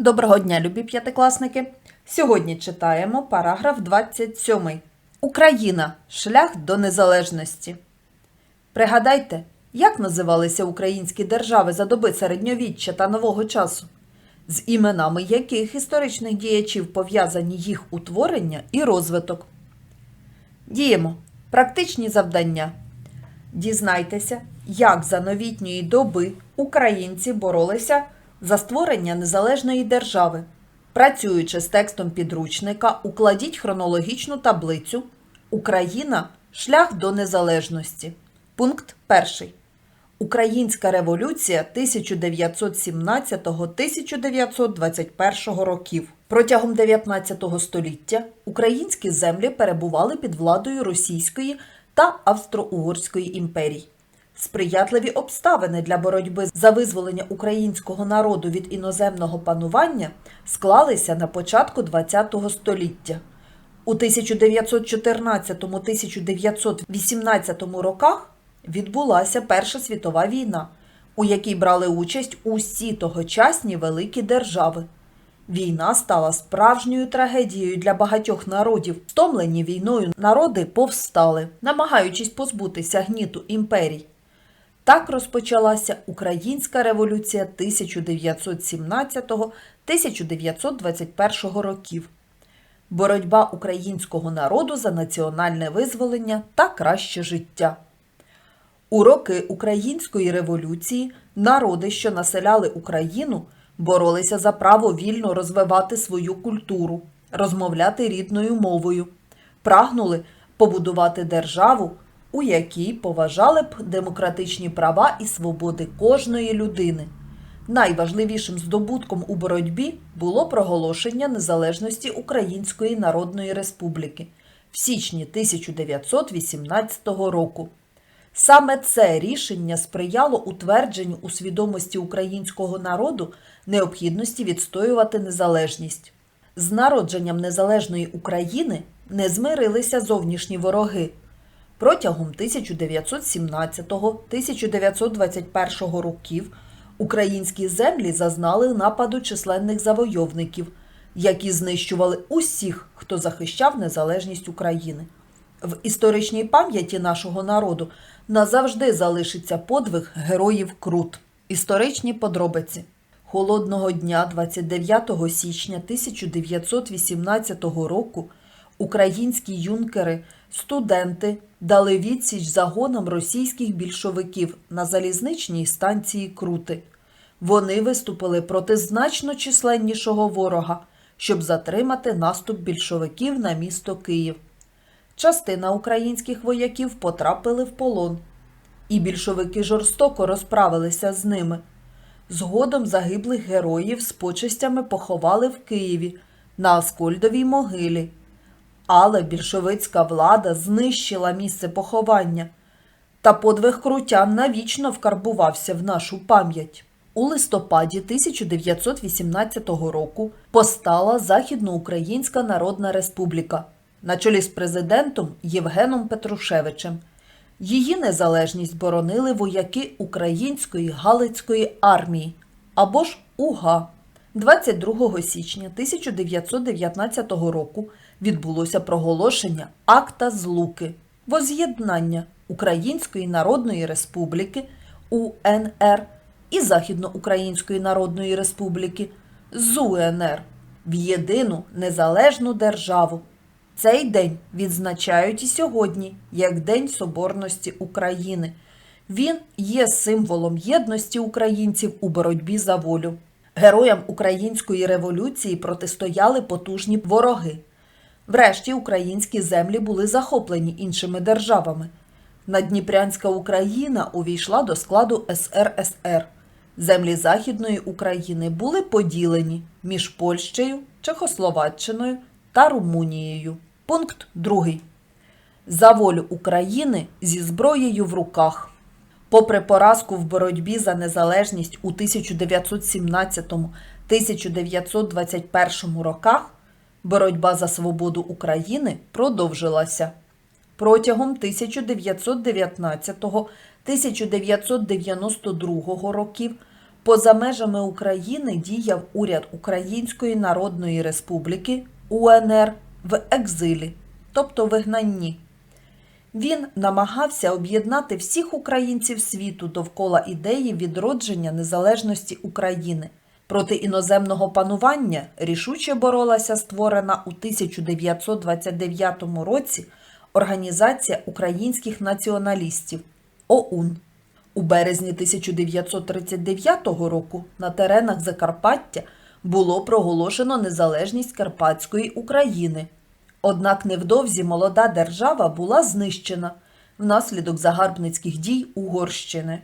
Доброго дня, любі п'ятикласники! Сьогодні читаємо параграф 27. Україна. Шлях до незалежності. Пригадайте, як називалися українські держави за доби середньовіччя та нового часу? З іменами яких історичних діячів пов'язані їх утворення і розвиток? Діємо. Практичні завдання. Дізнайтеся, як за новітньої доби українці боролися за створення незалежної держави. Працюючи з текстом підручника, укладіть хронологічну таблицю Україна шлях до незалежності. Пункт 1. Українська революція 1917-1921 років. Протягом 19 століття українські землі перебували під владою Російської та Австро-Угорської імперій. Сприятливі обставини для боротьби за визволення українського народу від іноземного панування склалися на початку ХХ століття. У 1914-1918 роках відбулася Перша світова війна, у якій брали участь усі тогочасні великі держави. Війна стала справжньою трагедією для багатьох народів. Втомлені війною народи повстали, намагаючись позбутися гніту імперій. Так розпочалася Українська революція 1917-1921 років. Боротьба українського народу за національне визволення та краще життя. У роки Української революції народи, що населяли Україну, боролися за право вільно розвивати свою культуру, розмовляти рідною мовою, прагнули побудувати державу, у якій поважали б демократичні права і свободи кожної людини. Найважливішим здобутком у боротьбі було проголошення незалежності Української Народної Республіки в січні 1918 року. Саме це рішення сприяло утвердженню у свідомості українського народу необхідності відстоювати незалежність. З народженням незалежної України не змирилися зовнішні вороги. Протягом 1917-1921 років українські землі зазнали нападу численних завойовників, які знищували усіх, хто захищав незалежність України. В історичній пам'яті нашого народу назавжди залишиться подвиг героїв Крут. Історичні подробиці. Холодного дня 29 січня 1918 року українські юнкери, студенти дали відсіч загонам російських більшовиків на залізничній станції Крути. Вони виступили проти значно численнішого ворога, щоб затримати наступ більшовиків на місто Київ. Частина українських вояків потрапили в полон, і більшовики жорстоко розправилися з ними. Згодом загиблих героїв з почестями поховали в Києві на Аскольдовій могилі. Але більшовицька влада знищила місце поховання, та подвиг крутян навічно вкарбувався в нашу пам'ять. У листопаді 1918 року постала Західноукраїнська Народна Республіка на чолі з президентом Євгеном Петрушевичем. Її незалежність боронили вояки Української Галицької армії або ж УГА. 22 січня 1919 року відбулося проголошення акта злуки воз'єднання Української Народної Республіки УНР і Західноукраїнської Народної Республіки ЗУНР в єдину незалежну державу. Цей день відзначають і сьогодні як День Соборності України. Він є символом єдності українців у боротьбі за волю. Героям української революції протистояли потужні вороги. Врешті українські землі були захоплені іншими державами. Надніпрянська Україна увійшла до складу СРСР. Землі Західної України були поділені між Польщею, Чехословаччиною та Румунією. Пункт 2. За волю України зі зброєю в руках. Попри поразку в боротьбі за незалежність у 1917-1921 роках, боротьба за свободу України продовжилася. Протягом 1919-1992 років Поза межами України діяв уряд Української Народної Республіки УНР в екзилі, тобто вигнанні. Він намагався об'єднати всіх українців світу довкола ідеї відродження незалежності України. Проти іноземного панування рішуче боролася створена у 1929 році Організація українських націоналістів ОУН. У березні 1939 року на теренах Закарпаття було проголошено незалежність Карпатської України. Однак невдовзі молода держава була знищена внаслідок загарбницьких дій Угорщини.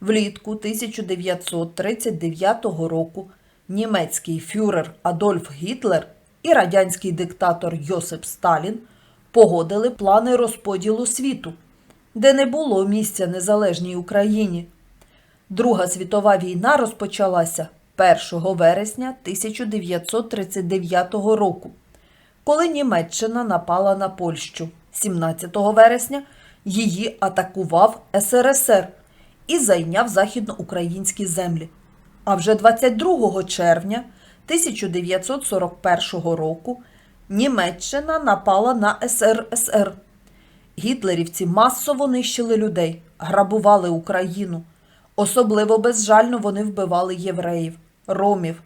Влітку 1939 року німецький фюрер Адольф Гітлер і радянський диктатор Йосип Сталін погодили плани розподілу світу, де не було місця незалежній Україні. Друга світова війна розпочалася 1 вересня 1939 року, коли Німеччина напала на Польщу. 17 вересня її атакував СРСР і зайняв західноукраїнські землі. А вже 22 червня 1941 року Німеччина напала на СРСР. Гітлерівці масово нищили людей, грабували Україну. Особливо безжально вони вбивали євреїв, ромів.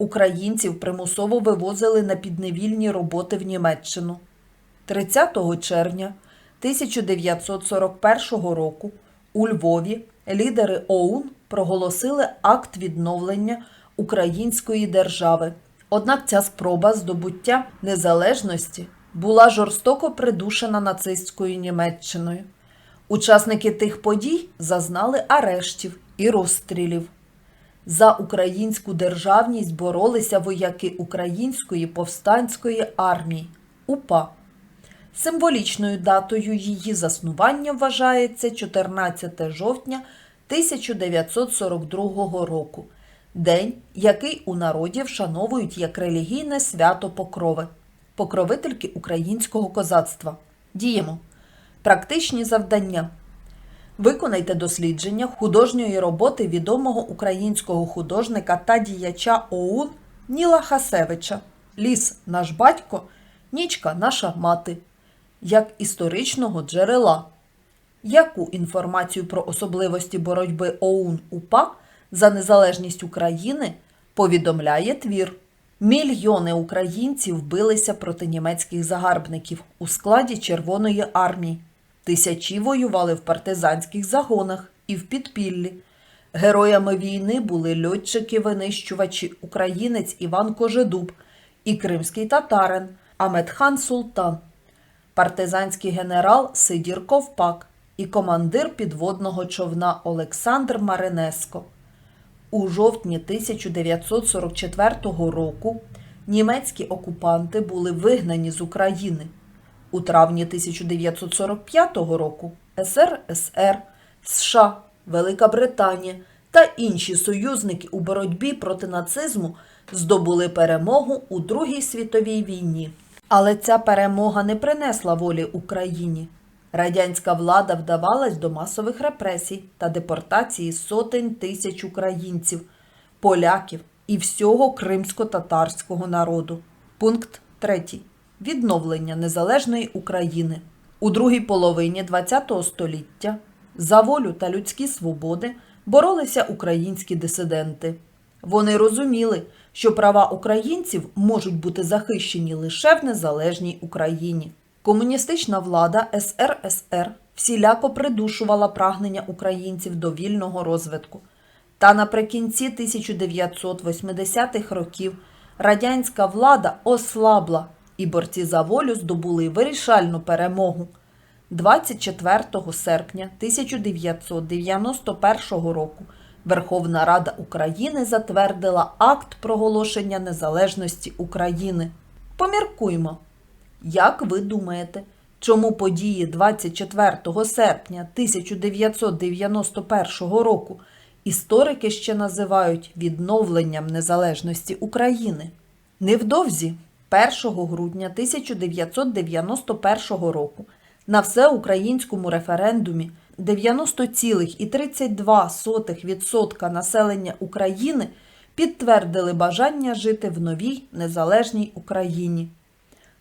Українців примусово вивозили на підневільні роботи в Німеччину. 30 червня 1941 року у Львові лідери ОУН проголосили акт відновлення української держави. Однак ця спроба здобуття незалежності була жорстоко придушена нацистською Німеччиною. Учасники тих подій зазнали арештів і розстрілів. За українську державність боролися вояки Української повстанської армії УПА. Символічною датою її заснування вважається 14 жовтня 1942 року, день, який у народі вшановують як релігійне свято Покрови, покровительки українського козацтва. Діємо. Практичні завдання. Виконайте дослідження художньої роботи відомого українського художника та діяча ОУН Ніла Хасевича Ліс наш батько, нічка наша мати, як історичного джерела. Яку інформацію про особливості боротьби ОУН УПА за незалежність України повідомляє твір? Мільйони українців билися проти німецьких загарбників у складі Червоної армії. Тисячі воювали в партизанських загонах і в підпіллі. Героями війни були льотчики-винищувачі українець Іван Кожедуб і кримський татарин Аметхан Султан, партизанський генерал Сидір Ковпак і командир підводного човна Олександр Маринеско. У жовтні 1944 року німецькі окупанти були вигнані з України. У травні 1945 року СРСР, США, Велика Британія та інші союзники у боротьбі проти нацизму здобули перемогу у Другій світовій війні. Але ця перемога не принесла волі Україні. Радянська влада вдавалась до масових репресій та депортації сотень тисяч українців, поляків і всього кримсько-татарського народу. Пункт 3. Відновлення незалежної України. У другій половині ХХ століття за волю та людські свободи боролися українські дисиденти. Вони розуміли, що права українців можуть бути захищені лише в незалежній Україні. Комуністична влада СРСР всіляко придушувала прагнення українців до вільного розвитку. Та наприкінці 1980-х років радянська влада ослабла, і борці за волю здобули вирішальну перемогу. 24 серпня 1991 року Верховна Рада України затвердила акт проголошення незалежності України. Поміркуймо. Як ви думаєте, чому події 24 серпня 1991 року історики ще називають відновленням незалежності України? Невдовзі, 1 грудня 1991 року, на всеукраїнському референдумі 90,32% населення України підтвердили бажання жити в новій незалежній Україні.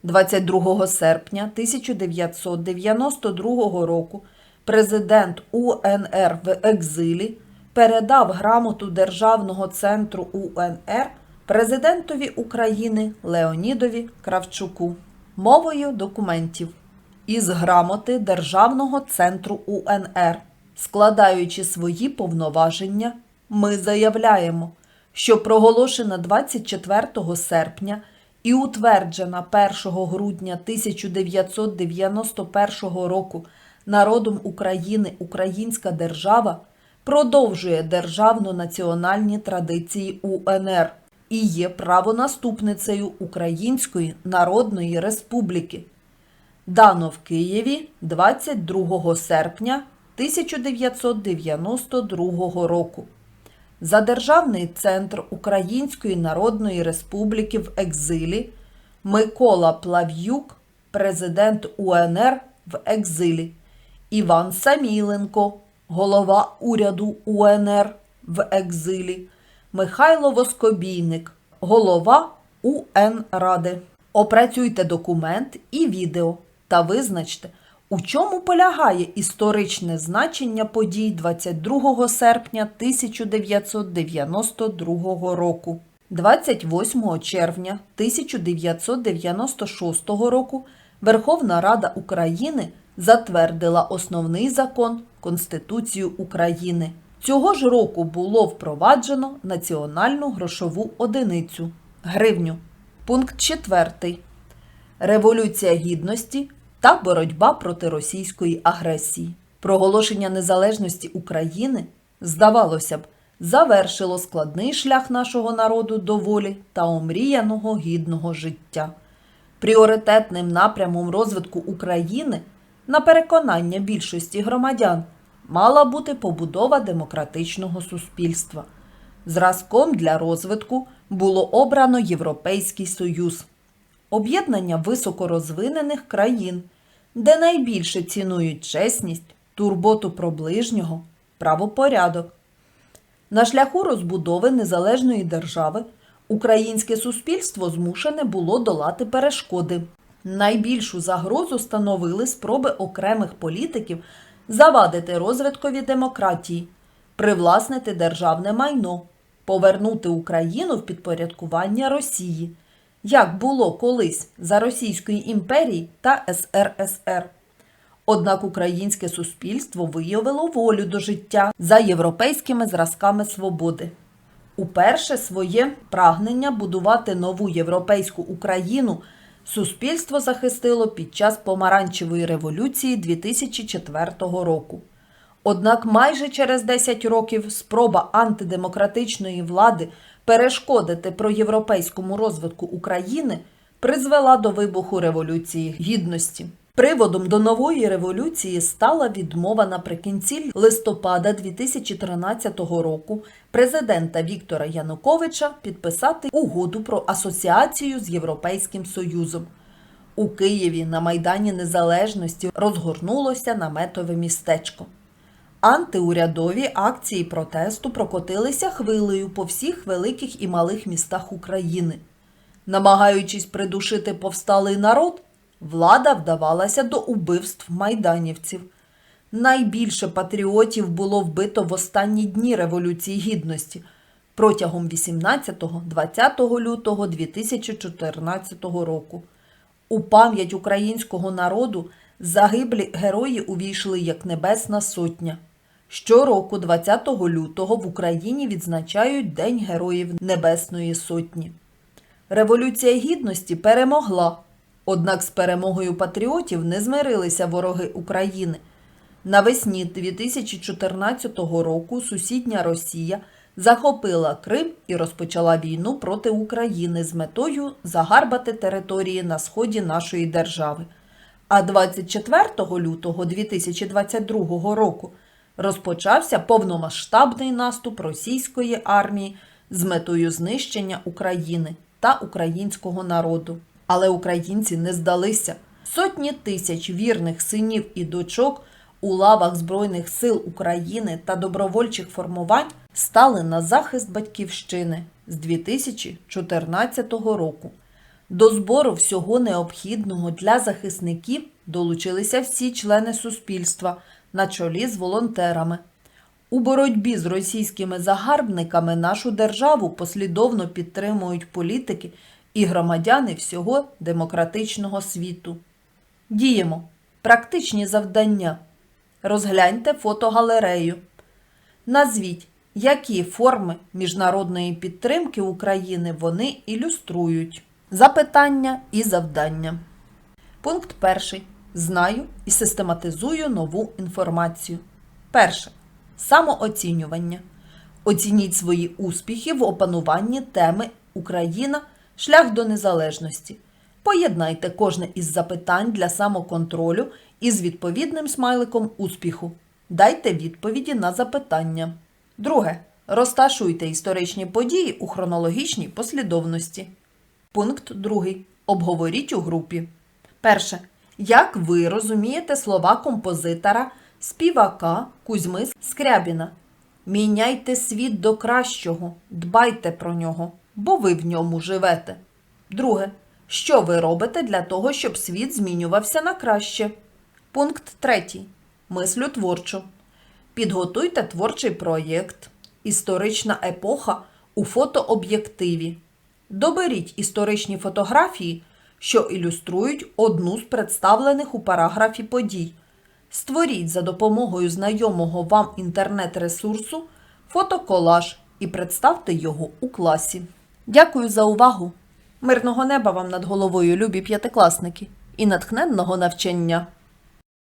22 серпня 1992 року президент УНР в екзилі передав грамоту Державного центру УНР президентові України Леонідові Кравчуку мовою документів із грамоти Державного центру УНР, складаючи свої повноваження, ми заявляємо, що проголошена 24 серпня і утверджена 1 грудня 1991 року народом України Українська держава продовжує державно-національні традиції УНР і є правонаступницею Української Народної Республіки. Дано в Києві 22 серпня 1992 року. За Державний центр Української Народної Республіки в екзилі Микола Плав'юк, президент УНР в екзилі, Іван Саміленко, голова уряду УНР в екзилі, Михайло Воскобійник, голова УН Ради. Опрацюйте документ і відео та визначте, у чому полягає історичне значення подій 22 серпня 1992 року. 28 червня 1996 року Верховна Рада України затвердила основний закон Конституцію України. Цього ж року було впроваджено національну грошову одиницю гривню. Пункт 4. Революція гідності та боротьба проти російської агресії. Проголошення незалежності України, здавалося б, завершило складний шлях нашого народу до волі та омріяного гідного життя. Пріоритетним напрямом розвитку України, на переконання більшості громадян, мала бути побудова демократичного суспільства. Зразком для розвитку було обрано Європейський Союз об'єднання високорозвинених країн, де найбільше цінують чесність, турботу про ближнього, правопорядок. На шляху розбудови незалежної держави українське суспільство змушене було долати перешкоди. Найбільшу загрозу становили спроби окремих політиків завадити розвиткові демократії, привласнити державне майно, повернути Україну в підпорядкування Росії, як було колись за Російської імперії та СРСР. Однак українське суспільство виявило волю до життя за європейськими зразками свободи. Уперше своє прагнення будувати нову європейську Україну суспільство захистило під час помаранчевої революції 2004 року. Однак майже через 10 років спроба антидемократичної влади перешкодити проєвропейському розвитку України призвела до вибуху Революції Гідності. Приводом до нової революції стала відмова наприкінці листопада 2013 року президента Віктора Януковича підписати угоду про асоціацію з Європейським Союзом. У Києві на Майдані Незалежності розгорнулося наметове містечко. Антиурядові акції протесту прокотилися хвилею по всіх великих і малих містах України. Намагаючись придушити повсталий народ, влада вдавалася до убивств майданівців. Найбільше патріотів було вбито в останні дні Революції Гідності протягом 18-20 лютого 2014 року. У пам'ять українського народу загиблі герої увійшли як Небесна Сотня. Щороку, 20 лютого, в Україні відзначають День Героїв Небесної Сотні. Революція Гідності перемогла, однак з перемогою патріотів не змирилися вороги України. Навесні 2014 року сусідня Росія захопила Крим і розпочала війну проти України з метою загарбати території на сході нашої держави. А 24 лютого 2022 року розпочався повномасштабний наступ російської армії з метою знищення України та українського народу. Але українці не здалися. Сотні тисяч вірних синів і дочок у лавах Збройних сил України та добровольчих формувань стали на захист батьківщини з 2014 року. До збору всього необхідного для захисників долучилися всі члени суспільства на чолі з волонтерами. У боротьбі з російськими загарбниками нашу державу послідовно підтримують політики і громадяни всього демократичного світу. Діємо. Практичні завдання. Розгляньте фотогалерею. Назвіть, які форми міжнародної підтримки України вони ілюструють. Запитання і завдання. Пункт перший. Знаю і систематизую нову інформацію. Перше. Самооцінювання. Оцініть свої успіхи в опануванні теми Україна шлях до незалежності. Поєднайте кожне із запитань для самоконтролю із відповідним смайликом успіху. Дайте відповіді на запитання. Друге. Розташуйте історичні події у хронологічній послідовності. Пункт 2. Обговоріть у групі. Перше. Як ви розумієте слова композитора, співака Кузьми Скрябіна? Міняйте світ до кращого, дбайте про нього, бо ви в ньому живете. Друге. Що ви робите для того, щоб світ змінювався на краще? Пункт 3. Мислю творчо. Підготуйте творчий проєкт. Історична епоха у фотооб'єктиві. Доберіть історичні фотографії, що ілюструють одну з представлених у параграфі подій. Створіть за допомогою знайомого вам інтернет-ресурсу фотоколаж і представте його у класі. Дякую за увагу! Мирного неба вам над головою, любі п'ятикласники, і натхненного навчання!